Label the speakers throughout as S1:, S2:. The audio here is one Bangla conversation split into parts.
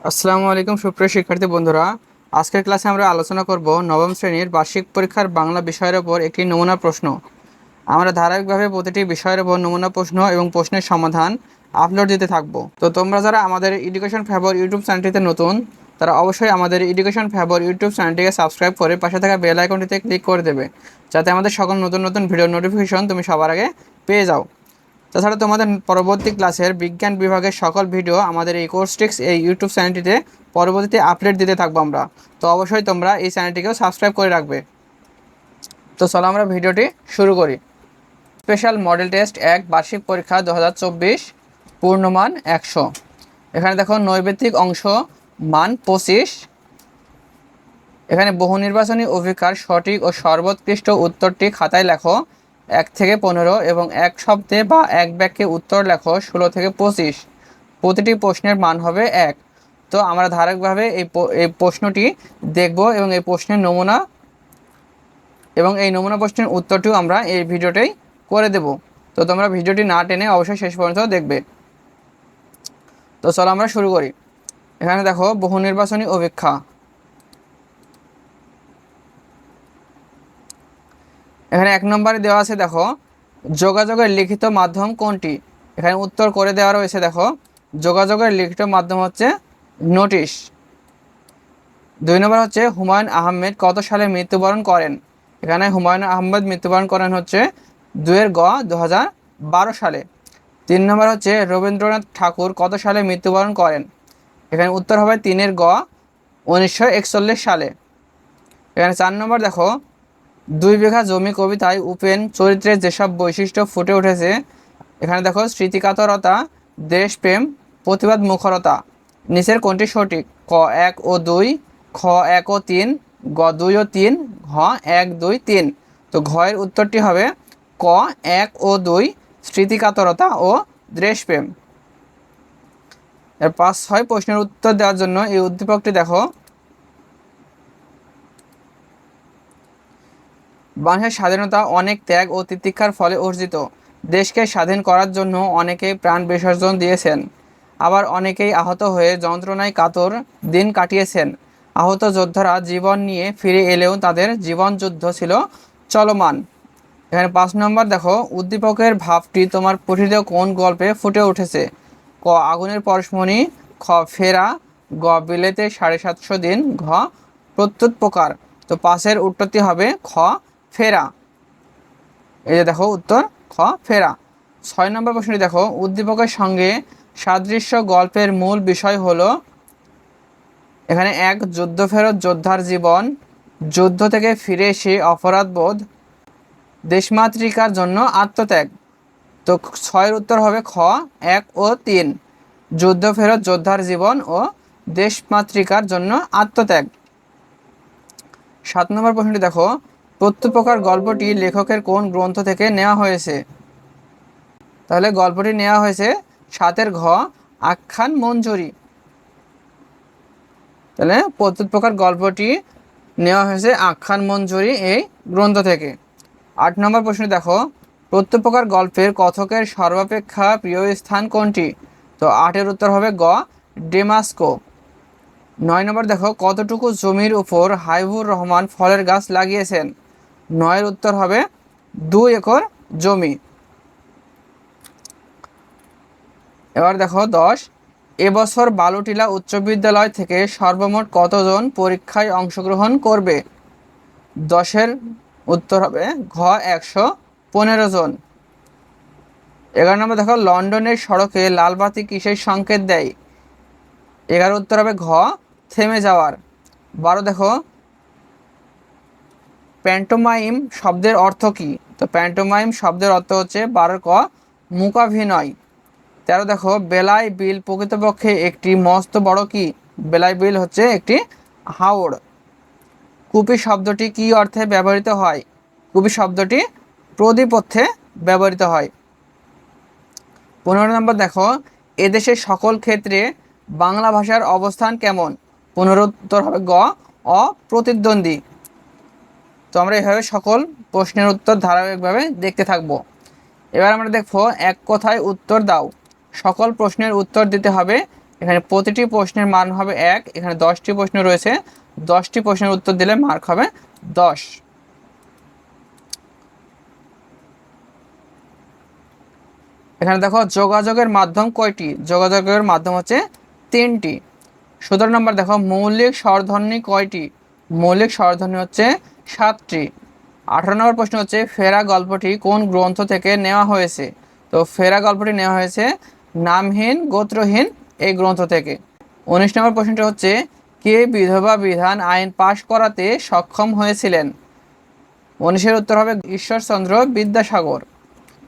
S1: আসসালামু আলাইকুম সুপ্রিয় শিক্ষার্থী বন্ধুরা। আজকের ক্লাসে আমরা আলোচনা করব নবম শ্রেণির বার্ষিক পরীক্ষার বাংলা বিষয়ের ওপর একটি নমুনা প্রশ্ন। আমরা ধারাবাহিকভাবে প্রতিটি বিষয়ের ওপর নমুনা প্রশ্ন এবং প্রশ্নের সমাধান আপলোড দিতে থাকব। তো তোমরা যারা আমাদের এডুকেশন ফেভর ইউটিউব চ্যানেলটিতে নতুন, তারা অবশ্যই আমাদের এডুকেশন ফেভর ইউটিউব চ্যানেলটিকে সাবস্ক্রাইব করে পাশে থাকা বেল আইকনটিতে ক্লিক করে দেবে। যাতে আমাদের সকল নতুন নতুন ভিডিও নোটিফিকেশন তুমি সবার আগে পেয়ে যাও। তাছাড়া তোমাদের পরবর্তী ক্লাসের বিজ্ঞান বিভাগের সকল ভিডিও আমাদের এই কোর্সটিক্স এই ইউটিউব চ্যানেলটিতে পরবর্তীতে আপডেট দিতে থাকব আমরা। তো অবশ্যই তোমরা এই চ্যানেলটিকেও সাবস্ক্রাইব করে রাখবে। তো চলো আমরা ভিডিওটি শুরু করি। স্পেশাল মডেল টেস্ট এক, বার্ষিক পরীক্ষা দু হাজার চব্বিশ, পূর্ণমান একশো। এখানে দেখো নৈবেদিক অংশ, মান পঁচিশ। এখানে বহু নির্বাচনী অভিজ্ঞার সঠিক ও সর্বোৎকৃষ্ট উত্তরটি খাতায় লেখো। এক থেকে পনেরো এবং এক শব্দে বা এক বাক্যে উত্তর লেখো ষোলো থেকে পঁচিশ। প্রতিটি প্রশ্নের মান হবে এক। তো আমরা ধারাবাহিকভাবে এই এই প্রশ্নটি দেখব এবং এই প্রশ্নের নমুনা এবং এই নমুনা প্রশ্নের উত্তরটিও আমরা এই ভিডিওতেই করে দেব। তো তোমরা ভিডিওটি না টেনে অবশ্যই শেষ পর্যন্ত দেখবে। তো চলো আমরা শুরু করি। এখানে দেখো বহু নির্বাচনী অপেক্ষা। এখানে এক নম্বরে দেওয়া আছে, দেখো, যোগাযোগের লিখিত মাধ্যম কোনটি? এখানে উত্তর করে দেওয়া রয়েছে, দেখো, যোগাযোগের লিখিত মাধ্যম হচ্ছে নোটিশ। দুই নম্বর হচ্ছে, হুমায়ুন আহমেদ কত সালে মৃত্যুবরণ করেন? এখানে হুমায়ুন আহমেদ মৃত্যুবরণ করেন হচ্ছে দুয়ের গ দু সালে। তিন নম্বর হচ্ছে, রবীন্দ্রনাথ ঠাকুর কত সালে মৃত্যুবরণ করেন? এখানে উত্তর হবে তিনের গ, উনিশশো একচল্লিশ সালে। এখানে চার নম্বর, দেখো দুই বিঘা জমি কবিতায় উপেন, চরিত্রের যেসব বৈশিষ্ট্য ফুটে উঠেছে, এখানে দেখো স্মৃতিকাতরতা, দেশপ্রেম, প্রতিবাদ মুখরতা। নিচের কোনটি সঠিক? ক এক ও দুই, খ এক ও তিন, গ দুই ও তিন, ঘ এক দুই তিন। তো ঘয়ের উত্তরটি হবে ক এক ও দুই, স্মৃতিকাতরতা ও দেশপ্রেম। এর পাঁচ ছয় প্রশ্নের উত্তর দেওয়ার জন্য এই উদ্দীপকটি দেখো। বাংলাদেশের স্বাধীনতা অনেক ত্যাগ ও তিতিক্ষার ফলে অর্জিত। দেশকে স্বাধীন করার জন্য অনেকেই প্রাণ বিসর্জন দিয়েছেন। আবার অনেকেই আহত হয়ে যন্ত্রণায় কাতর দিন কাটিয়েছেন। আহত যোদ্ধারা জীবন নিয়ে ফিরে এলেও তাদের জীবন যুদ্ধ ছিল চলমান। এখানে পাঁচ নম্বর দেখো, উদ্দীপকের ভাবটি তোমার পঠিত কোন গল্পে ফুটে উঠেছে? ক, আগুনের পরশমণি, খ, ফেরা, গ, বিলেতে সাড়ে সাতশো দিন, ঘ প্রত্যুত প্রকার তো পাশের উত্তরটি হবে খ ফেরা। এই যে দেখো উত্তর, খ, ফেরা। ছয় নম্বর প্রশ্নটি দেখো, উদ্দীপকের সঙ্গে সাদৃশ্য গল্পের মূল বিষয় হলো, এখানে এক যুদ্ধ ফেরত যোদ্ধার জীবন, যুদ্ধ থেকে ফিরে এসে অপরাধবোধ দেশমাতৃকার জন্য আত্মত্যাগ। তো ছয়ের উত্তর হবে খ, এক ও তিন। যুদ্ধ ফেরত যোদ্ধার জীবন ও দেশমাতৃকার জন্য আত্মত্যাগ। সাত নম্বর প্রশ্নটি দেখো প্রত্যুপকার গল্পটি লেখকের কোন গ্রন্থ থেকে নেওয়া হয়েছে? তাহলে গল্পটি নেওয়া হয়েছে সাতের ঘ, আখ্যান মঞ্জুরি। তাহলে প্রত্যুপকার গল্পটি নেওয়া হয়েছে আখ্যান মঞ্জুরি এই গ্রন্থ থেকে। আট নম্বর প্রশ্ন দেখো, প্রত্যুপকার গল্পের কথকের সর্বাপেক্ষা প্রিয় স্থান কোনটি? তো আটের উত্তর হবে গ, ডেমাস্কো। নয় নম্বর দেখো, কতটুকু জমির উপর হাইবুর রহমান ফলের গাছ লাগিয়েছেন? নয়ের উত্তর হবে দুই একর জমি। এবার দেখো দশ। এবছর বালুটিলা উচ্চ বিদ্যালয় থেকে সর্বমোট কতজন পরীক্ষায় অংশগ্রহণ করবে? দশের উত্তর হবে ঘ একশো পনেরো জন। এগারো নম্বর দেখো, লন্ডনের সড়কে লালবাতি কিসের সংকেত দেয়? এগারো উত্তর হবে ঘ, থেমে যাওয়ার। বারো দেখো প্যান্টোমাইম শব্দের অর্থ কী? তো প্যান্টোমাইম শব্দের অর্থ হচ্ছে বারো ক, মূকাভিনয়। তেরো, দেখো, বেলাই বিল প্রকৃতপক্ষে একটি মস্ত বড় কি? বেলাই বিল হচ্ছে একটি হাওড় কুপি শব্দটি কি অর্থে ব্যবহৃত হয়? কুপি শব্দটি প্রদীপ অর্থে ব্যবহৃত হয়। পনেরো নম্বর, দেখো, এদেশের সকল ক্ষেত্রে বাংলা ভাষার অবস্থান কেমন? পুনরুত্তর হবে গ, অপ্রতিদ্বন্দ্বী। তো আমরা এভাবে সকল প্রশ্নের উত্তর ধারাবাহিকভাবে দেখতে থাকব। এবার আমরা দেখব এক কথায় উত্তর দাও। সকল প্রশ্নের উত্তর দিতে হবে। এখানে প্রতিটি প্রশ্নের মান হবে এক, এখানে দশটি প্রশ্ন রয়েছে। দশটি প্রশ্নের উত্তর দিলে মার্ক হবে দশ। এখানে দেখো, যোগাযোগের মাধ্যম কয়টি? যোগাযোগের মাধ্যম হচ্ছে তিনটি। সতেরো নম্বর দেখো, মৌলিক স্বরধ্বনি কয়টি? মৌলিক স্বরধ্বনি হচ্ছে সাতটি। আঠারো নম্বর প্রশ্ন হচ্ছে, ফেরা গল্পটি কোন গ্রন্থ থেকে নেওয়া হয়েছে? তো ফেরা গল্পটি নেওয়া হয়েছে নামহীন, গোত্রহীন এই গ্রন্থ থেকে। উনিশ নম্বর প্রশ্নটি হচ্ছে, কে বিধবা বিধান আইন পাশ করাতে সক্ষম হয়েছিলেন? উনিশের উত্তর হবে ঈশ্বরচন্দ্র বিদ্যাসাগর।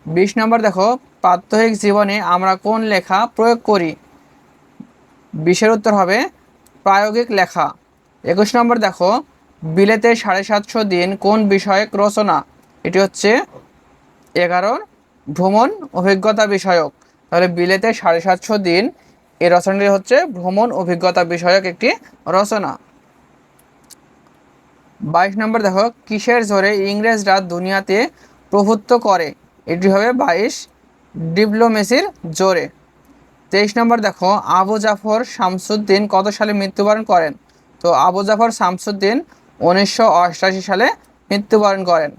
S1: বিশ নম্বর দেখো, প্রাত্যহিক জীবনে আমরা কোন লেখা প্রয়োগ করি? বিশের উত্তর হবে প্রায়োগিক লেখা। একুশ নম্বর দেখো বিলেতে সাড়ে সাতশো দিন কোন বিষয়ক রচনা? এটি হচ্ছে এগারোর ভ্রমণ অভিজ্ঞতা বিষয়ক। তাহলে বিলেতে সাড়ে সাতশো দিন এই রচনাটি হচ্ছে ভ্রমণ অভিজ্ঞতা বিষয়ক একটি রচনা। বাইশ নম্বর দেখো, কিসের জোরে ইংরেজরা দুনিয়াতে প্রভুত্ব করে? এটি হবে বাইশ ডিপ্লোমেসির জোরে। তেইশ নম্বর দেখো, আবু জাফর শামসুদ্দিন কত সালে মৃত্যুবরণ করেন? তো আবু জাফর শামসুদ্দিন উনিশশো সালে মৃত্যুবরণ করেন।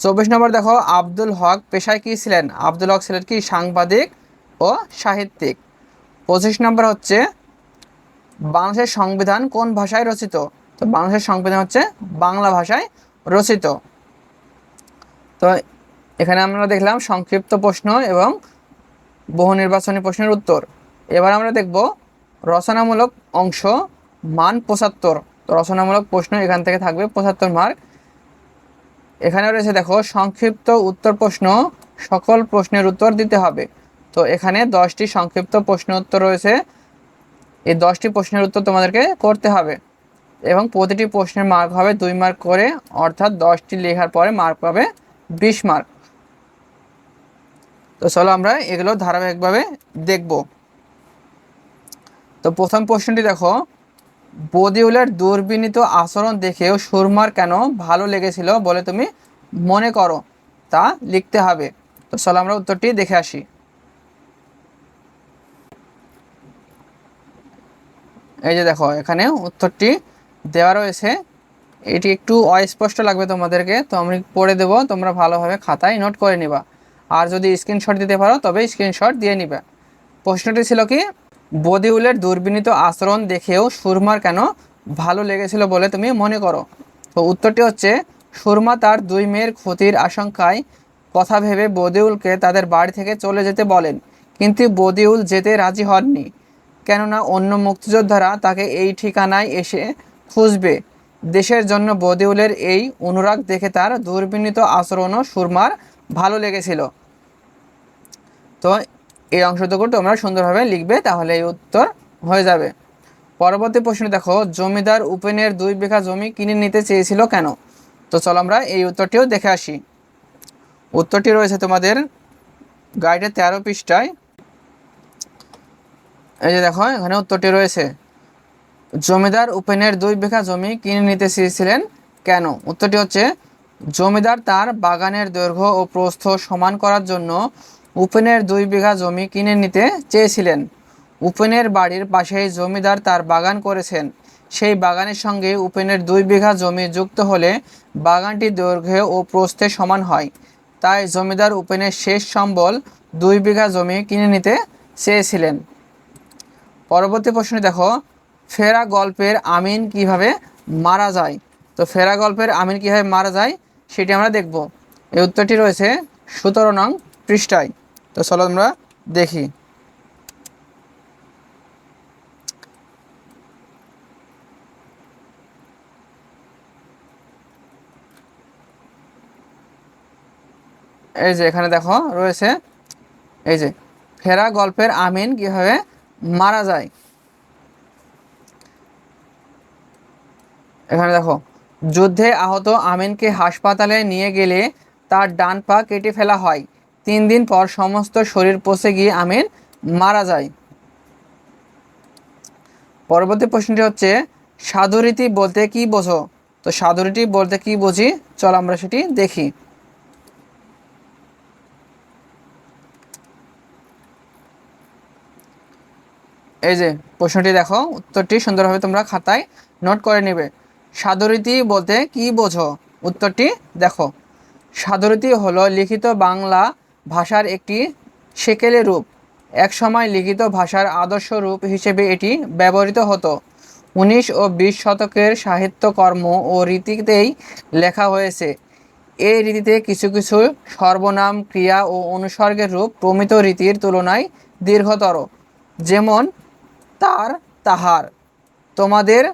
S1: চব্বিশ নম্বর দেখো, আব্দুল হক পেশায় কী ছিলেন? আব্দুল হক ছিলেন কি? সাংবাদিক ও সাহিত্যিক। পঁচিশ নম্বর হচ্ছে, বাংলাদেশের সংবিধান কোন ভাষায় রচিত? তো বাংলাদেশের সংবিধান হচ্ছে বাংলা ভাষায় রচিত। তো এখানে আমরা দেখলাম সংক্ষিপ্ত প্রশ্ন এবং বহু নির্বাচনী প্রশ্নের উত্তর। এবার আমরা দেখব রচনামূলক অংশ মান পঁচাত্তর। তো রচনামূলক প্রশ্ন এখান থেকে থাকবে, পঁচাত্তর মার্ক এখানে রয়েছে, দেখো, সংক্ষিপ্ত উত্তর প্রশ্ন, সকল প্রশ্নের উত্তর দিতে হবে। তো এখানে দশটি সংক্ষিপ্ত প্রশ্ন উত্তর রয়েছে। এই দশটি প্রশ্নের উত্তর তোমাদেরকে করতে হবে এবং প্রতিটি প্রশ্নের মার্ক হবে দুই মার্ক করে, অর্থাৎ দশটি লেখার পরে মার্ক পাবে বিশ মার্ক তো চলো আমরা এগুলো ধারাবাহিকভাবে দেখব। তো প্রথম প্রশ্নটি দেখো বদিউলের দুর্বিনীত আচরণ দেখেও সুরমার কেন ভালো লেগেছিল বলে তুমি মনে করো? তা লিখতে হবে। তো চলো আমরা উত্তরটি দেখে আসি। এই যে দেখো, এখানে উত্তরটি দেওয়া রয়েছে। এটি একটু অস্পষ্ট লাগবে তোমাদেরকে, তো আমি পড়ে দেবো, তোমরা ভালোভাবে খাতায় নোট করে নিবা। আর যদি স্ক্রিনশট দিতে পারো তবে স্ক্রিনশট দিয়ে নিবে। প্রশ্নটি ছিল কি? বদিউলের দুর্বিনীত আচরণ দেখেও সুরমার কেন ভালো লেগেছিল বলে তুমি মনে করো? তো উত্তরটি হচ্ছে, সুরমা তার দুই মেয়ের ক্ষতির আশঙ্কায় কথা ভেবে বদিউলকে তাদের বাড়ি থেকে চলে যেতে বলেন। কিন্তু বদিউল যেতে রাজি হননি। কেননা অন্য মুক্তিযোদ্ধারা তাকে এই ঠিকানায় এসে খুঁজবে। দেশের জন্য বদিউলের এই অনুরাগ দেখে তার দুর্বিনীত আচরণও সুরমার ভালো লেগেছিল। তো এই অংশটুকু তোমরা সুন্দরভাবে লিখবে, তাহলে এই উত্তর হয়ে যাবে। পরবর্তী প্রশ্ন দেখো, জমিদার উপেনের দুই বিঘা জমি কিনে নিতে চেয়েছিল কেন? তো চলো আমরা এই উত্তরটিও দেখে আসি। উত্তরটি রয়েছে তোমাদের গাইডের তেরো পৃষ্ঠায়। এই যে দেখো, এখানে উত্তরটি রয়েছে। জমিদার উপেনের দুই বিঘা জমি কিনে নিতে চেয়েছিলেন কেন? উত্তরটি হচ্ছে, জমিদার তার বাগানের দৈর্ঘ্য ও প্রস্থ সমান করার জন্য উপেনের দুই বিঘা জমি কিনে নিতে চেয়েছিলেন। উপেনের বাড়ির পাশেই জমিদার তার বাগান করেছেন। সেই বাগানের সঙ্গে উপেনের দুই বিঘা জমি যুক্ত হলে বাগানটি দৈর্ঘ্যে ও প্রস্থে সমান হয়। তাই জমিদার উপেনের শেষ সম্বল দুই বিঘা জমি কিনে নিতে চেয়েছিলেন। পরবর্তী প্রশ্নে দেখো, ফেরা গল্পের আমিন কীভাবে মারা যায়? তো ফেরা গল্পের আমিন কীভাবে মারা যায়, সেটি আমরা দেখব। এই উত্তরটি রয়েছে সতেরো নং পৃষ্ঠায়। তো চলো আমরা দেখি। এই যে এখানে দেখো, রয়েছে। এই যে, ফেরা গল্পের আমিন কীভাবে মারা যায়। এখানে দেখো, যুদ্ধে আহত আমিনকে হাসপাতালে নিয়ে গেলে তার ডান পা কেটে ফেলা হয়। তিন দিন পর সমস্ত শরীর পচে গিয়ে আমিন মারা যায়। পরবর্তী প্রশ্নটি হচ্ছে, সাধুরীতি বলতে কি বোঝো? তো সাধুরীতি বলতে কি বুঝি? চল আমরা সেটি দেখি। এই যে প্রশ্নটি দেখো, উত্তরটি সুন্দরভাবে তোমরা খাতায় নোট করে নেবে। সাধুরীতি বলতে কি বোঝো? উত্তরটি দেখো। সাধুরীতি হলো লিখিত বাংলা ভাষার একটি সেকেলে রূপ। একসময় লিখিত ভাষার আদর্শ রূপ হিসেবে এটি ব্যবহৃত হতো। উনিশ ও বিশ শতকের সাহিত্যকর্ম ও রীতিতেই লেখা হয়েছে। এই রীতিতে কিছু কিছু সর্বনাম, ক্রিয়া ও অনুসর্গের রূপ প্রমিত রীতির তুলনায় দীর্ঘতর। যেমন, তার, তাহার। তোমাদের,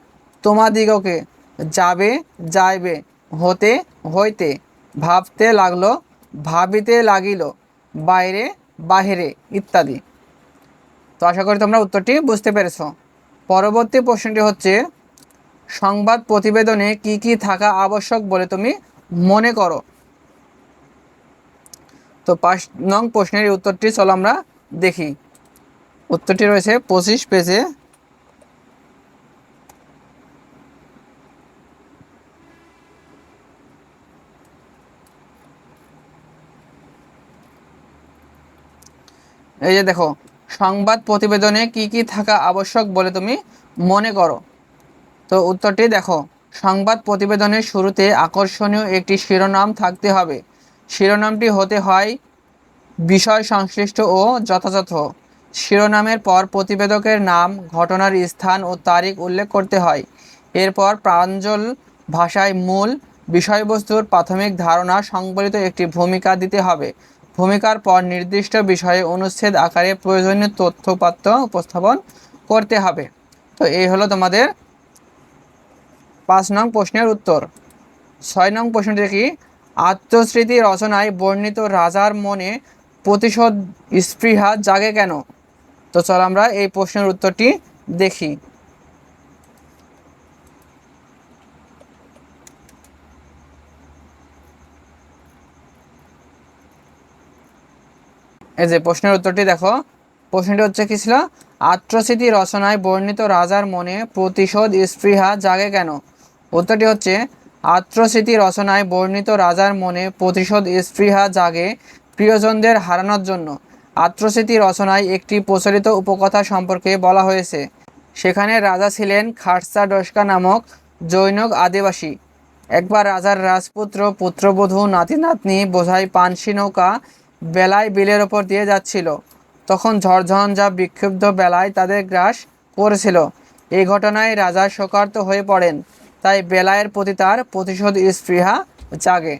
S1: তোমাদিগকে যাবে, যাইবে, হতে, হইতে, ভাবতে লাগল, ভাবিতে লাগিল। বাইরে, বাহিরে ইত্যাদি। তো আশা করি তোমরা উত্তরটি বুঝতে পেরেছ। পরবর্তী প্রশ্নটি হচ্ছে, সংবাদ প্রতিবেদনে কি কি থাকা আবশ্যক বলে তুমি মনে করো? তো পাঁচ নং প্রশ্নের উত্তরটি চলো আমরা দেখি। উত্তরটি রয়েছে পঁচিশ পেজে এই যে দেখো, সংবাদ প্রতিবেদনে কি কি থাকা আবশ্যক বলে তুমি মনে করো? তো উত্তরটি দেখো, সংবাদ প্রতিবেদনের শুরুতে আকর্ষণীয় একটি শিরোনাম থাকতে হবে। শিরোনামটি হতে হয় বিষয় সংশ্লিষ্ট ও যথাযথ। শিরোনামের পর প্রতিবেদকের নাম, ঘটনার স্থান ও তারিখ উল্লেখ করতে হয়। এরপর প্রাঞ্জল ভাষায় মূল বিষয়বস্তুর প্রাথমিক ধারণা সংবলিত একটি ভূমিকা দিতে হবে। ভূমিকার পর নির্দিষ্ট বিষয়ে অনুচ্ছেদ আকারে প্রয়োজনীয় তথ্যপাত্র উপস্থাপন করতে হবে। তো এই হলো তোমাদের পাঁচ নং প্রশ্নের উত্তর। ছয় নং প্রশ্নটি কি? আত্মস্মৃতি রচনায় বর্ণিত রাজার মনে প্রতিশোধ স্পৃহা জাগে কেন? তো চল আমরা এই প্রশ্নের উত্তরটি দেখি। এই যে প্রশ্নের উত্তরটি দেখো। প্রশ্নটি হচ্ছে কি ছিল? আত্মস্মৃতি রচনায় বর্ণিত রাজার মনে প্রতিশোধ, স্পৃহা জাগে কেন? উত্তরটি হচ্ছে আত্মস্মৃতি রচনায় বর্ণিত রাজার মনে প্রতিশোধ, স্পৃহা জাগে প্রিয়জনদের হারানোর জন্য। আত্মস্মৃতি রচনায় একটি প্রচলিত উপকথা সম্পর্কে বলা হয়েছে। সেখানে রাজা ছিলেন খারসা ডস্কা নামক জৈনক আদিবাসী। একবার রাজার রাজপুত্র, পুত্রবধূ নাতি নাতনি বোঝাই পানসি নৌকা বেলায় বিলের ওপর দিয়ে যাচ্ছিল। তখন ঝড়ঝঞ্ঝা বিক্ষুব্ধ বেলায় তাদের গ্রাস করেছিল। এই ঘটনায় রাজা শোকার্ত হয়ে পড়েন। তাই বেলায়ের প্রতি তার প্রতিশোধ স্পৃহা জাগে।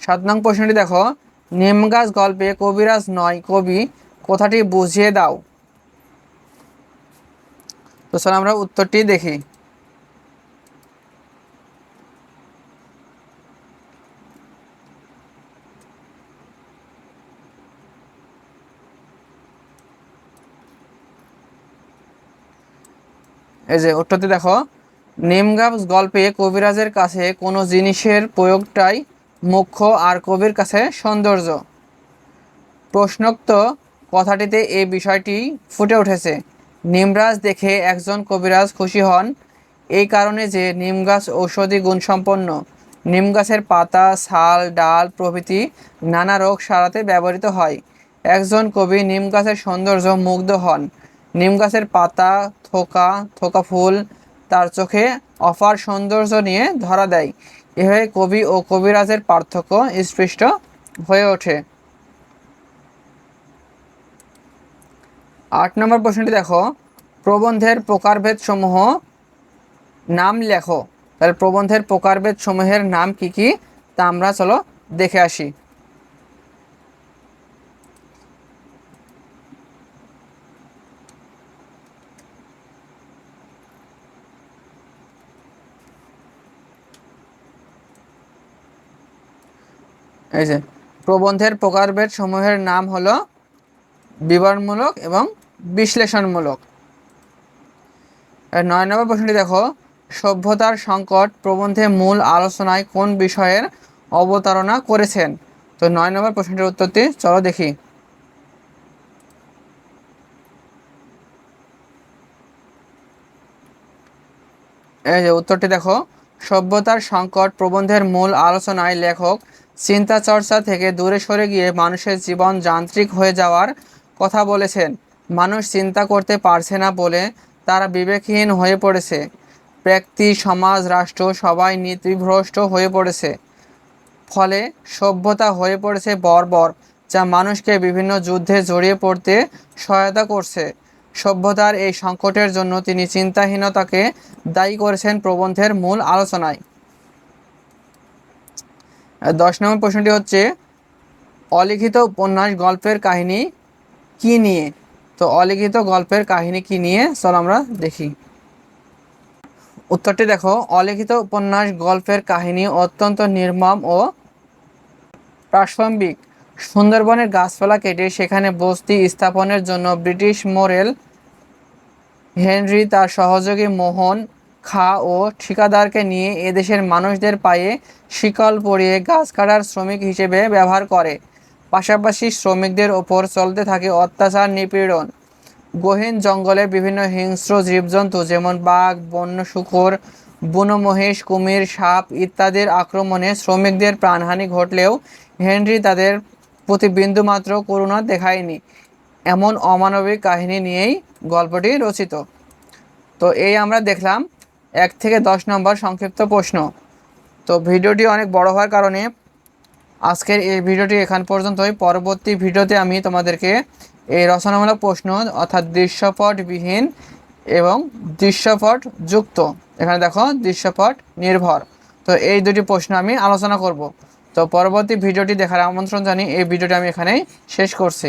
S1: সাত নং প্রশ্নটি দেখো। নিমগাছ গল্পে কবিরাজ নয়, কবি কথাটি বুঝিয়ে দাও। তো আমরা উত্তরটি দেখি। এই যে উত্তরটি দেখো নিমগাছ গল্পে কবিরাজের কাছে কোনো জিনিসের প্রয়োগটাই মুখ্য আর কবির কাছে সৌন্দর্য। প্রশ্নোক্ত কথাটিতে এই বিষয়টি ফুটে উঠেছে। নিমরাজ দেখে একজন কবিরাজ খুশি হন এই কারণে যে নিম গাছ ঔষধি গুণসম্পন্ন। নিম গাছের পাতা, ছাল, ডাল প্রভৃতি নানা রোগ সারাতে ব্যবহৃত হয়। একজন কবি নিম গাছের সৌন্দর্য মুগ্ধ হন। নিম গাছের পাতা থোকা থোকা ফুল তার চোখে অফার সৌন্দর্য নিয়ে ধরা দেয়। এভাবে কবি ও কবিরাজের পার্থক্য স্পষ্ট হয়ে ওঠে। আট নম্বর প্রশ্নটি দেখো। প্রবন্ধের প্রকারভেদ সমূহ নাম লেখো। তাহলে প্রবন্ধের প্রকারভেদ সমূহের নাম কি কি? তা আমরা চলো দেখে আসি। যে, প্রবন্ধের প্রকারভেদ সমূহের নাম হলো বিবরণমূলক এবং বিশ্লেষণমূলক। নয় নম্বর প্রশ্নটি দেখো, সভ্যতার সংকট প্রবন্ধে মূল আলোচনায় কোন বিষয়ের অবতারণা করেছেন? তো নয় নম্বর প্রশ্নটির উত্তরটি, চলো দেখি। এই যে, উত্তরটি দেখো, সভ্যতার সংকট প্রবন্ধের মূল আলোচনায় লেখক চিন্তা চর্চা থেকে দূরে সরে গিয়ে মানুষের জীবন যান্ত্রিক হয়ে যাওয়ার কথা বলেছেন। মানুষ চিন্তা করতে পারছে না বলে তারা বিবেকহীন হয়ে পড়েছে। ব্যক্তি, সমাজ, রাষ্ট্র সবাই নীতিভ্রষ্ট হয়ে পড়েছে। ফলে সভ্যতা হয়ে পড়েছে বর্বর, যা মানুষকে বিভিন্ন যুদ্ধে জড়িয়ে পড়তে সহায়তা করছে। সভ্যতার এই সংকটের জন্য তিনি চিন্তাহীনতাকে দায়ী করেছেন প্রবন্ধের মূল আলোচনায়। দশ নম্বর প্রশ্নটি হচ্ছে, অলিখিত উপন্যাস গল্পের কাহিনী কি নিয়ে? তো অলিখিত গল্পের কাহিনী কি নিয়ে? চলো আমরা দেখি। উত্তরটি দেখো, অলিখিত উপন্যাস গল্পের কাহিনী অত্যন্ত নির্মম ও প্রাসঙ্গিক। সুন্দরবনের গাছপালা কেটে সেখানে বস্তি স্থাপনের জন্য ব্রিটিশ মোরেল হেনরি তার সহযোগী মোহন খা ও ঠিকাদারকে নিয়ে এদেশের মানুষদের পায়ে শিকল পরিয়ে গাছ কাটার শ্রমিক হিসেবে ব্যবহার করে। পাশাপাশি শ্রমিকদের ওপর চলতে থাকে অত্যাচার, নিপীড়ন। গহীন জঙ্গলে বিভিন্ন হিংস্র জীবজন্তু যেমন বাঘ, বন্য, শুকর বুনো মহিষ কুমির, সাপ ইত্যাদির আক্রমণে শ্রমিকদের প্রাণহানি ঘটলেও হেনরি তাদের প্রতি বিন্দুমাত্র করুণা দেখায়নি। এমন অমানবিক কাহিনী নিয়েই গল্পটি রচিত। তো এই আমরা দেখলাম এক থেকে দশ নম্বর সংক্ষিপ্ত প্রশ্ন। তো ভিডিওটি অনেক বড় হওয়ার কারণে আজকের এই ভিডিওটি এখান পর্যন্তই। পরবর্তী ভিডিওতে আমি তোমাদেরকে এই রচনামূলক প্রশ্ন অর্থাৎ দৃশ্যপটবিহীন এবং দৃশ্যপট যুক্ত এখানে দেখো দৃশ্যপট নির্ভর তো এই দুটি প্রশ্ন আমি আলোচনা করব। তো পরবর্তী ভিডিওটি দেখার আমন্ত্রণ জানিয়ে এই ভিডিওটি আমি এখানেই শেষ করছি।